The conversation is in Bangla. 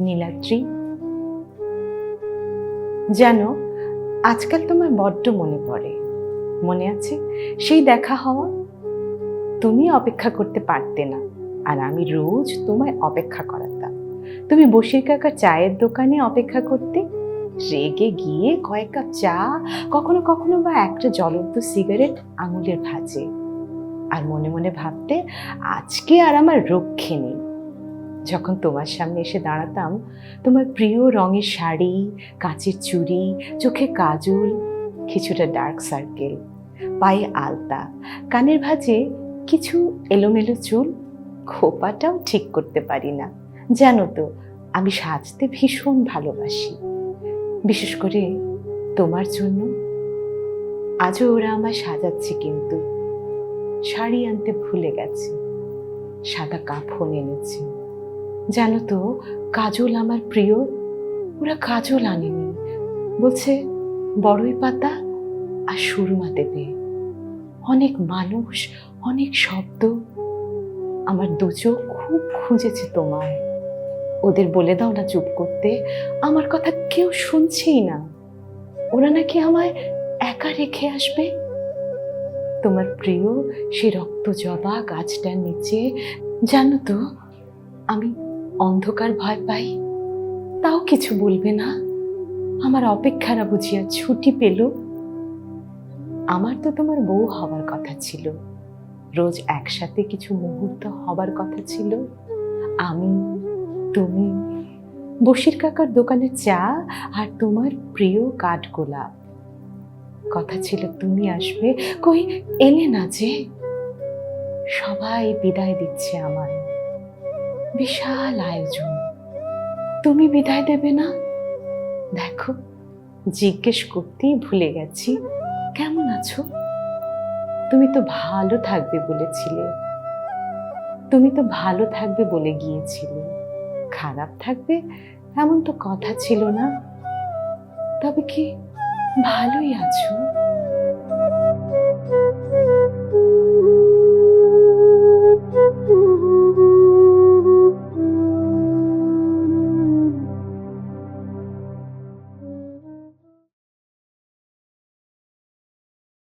নীলাদ্রি। জানো, আজকাল তোমার বড্ড মনে পড়ে। মনে আছে? সেই দেখা হওয়া? তুমি অপেক্ষা করতে পারতে না, আর আমি রোজ তোমায় অপেক্ষা করাতাম। তুমি বসির কাকা চায়ের দোকানে অপেক্ষা করতে, রেগে গিয়ে কয়েক কাপ চা, কখনো কখনো বা একটা জ্বলন্ত সিগারেট আঙুলের ভাজে। আর মনে মনে ভাবতে, আজকে আর আমার রক্ষে নেই। যখন তোমার সামনে এসে দাঁড়াতাম, তোমার প্রিয় রঙের শাড়ি, কাঁচের চুড়ি, চোখে কাজল, কিছুটা ডার্ক সার্কেল পায়ে আলতা, কানের ভাঁজে কিছু এলোমেলো চুল, খোপাটাও ঠিক করতে পারি না। জানো তো, আমি সাজতে ভীষণ ভালোবাসি। বিশেষ করে তোমার জন্য। আজও ওরা আমায় সাজাচ্ছে কিন্তু। শাড়ি আনতে ভুলে গেছে। সাদা কাফন এনেছে। জানো তো, কাজল আমার প্রিয়, ওরা কাজল আনেনি। বলছে, বড়ই পাতা আর সুরমা দেবে অনেক মানুষ, অনেক শব্দ। আমার দু চোখ খুব খুঁজেছে তোমায়। ওদের বলে দাও না চুপ করতে, আমার কথা কেউ শুনছেই না। ওরা নাকি আমায় একা রেখে আসবে? তোমার প্রিয়, সে রক্ত জবা গাছটার নিচে, জানো তো, আমি অন্ধকার ভয় পাই, তাও কিছু বলবে না। আমার অপেক্ষারা বুঝিয়া ছুটি পেল। আমার তো তোমার বউ হওয়ার কথা ছিল। রোজ একসাথে কিছু মুহূর্ত হবার কথা ছিল। আমি, তুমি, বসির কাকার দোকানে চা আর তোমার প্রিয় কাঠগোলাপ। কথা ছিল, তুমি আসবে। কই এলে না যে? সবাই বিদায় দিচ্ছে আমায়। বিশাল আয়োজন। তুমি বিদায় দেবে না? দেখো, জিজ্ঞেস করতেই ভুলে গেছি। কেমন আছো? তুমি তো ভালো থাকবে বলেছিলে। তুমি তো ভালো থাকবে বলে গিয়েছিলে। খারাপ থাকবে এমন তো কথা ছিল না। তবে কি ভালোই আছো?